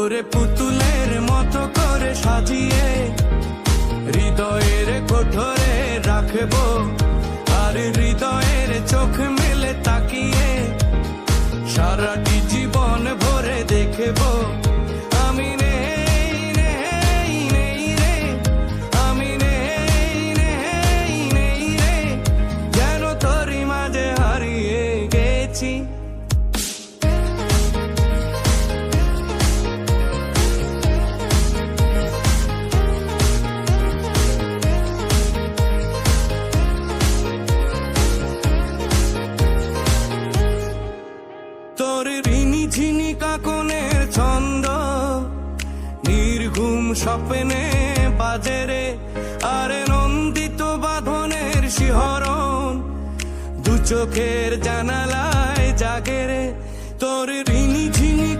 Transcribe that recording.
তোরে পুতুলের মতো করে সাজিয়ে হৃদয়ের কোঠরে রাখব। আর হৃদয়ের চোখ মেলে তাকিয়ে সারাটি জীবন ভরে দেখব। আমি নেই নেই নেই রে, আমি নেই নেই নেই রে। যেন তোরই মাঝে হারিয়ে গেছি। তোর ঋণী ঝিনি কাকনের ছন্দ, নির্ঘুম স্বপ্নে বাজেরে আরে নন্দিত বাঁধনের শিহরণ, দু চোখের জানালায় জাগেরে তোর ঋণী ঝিনি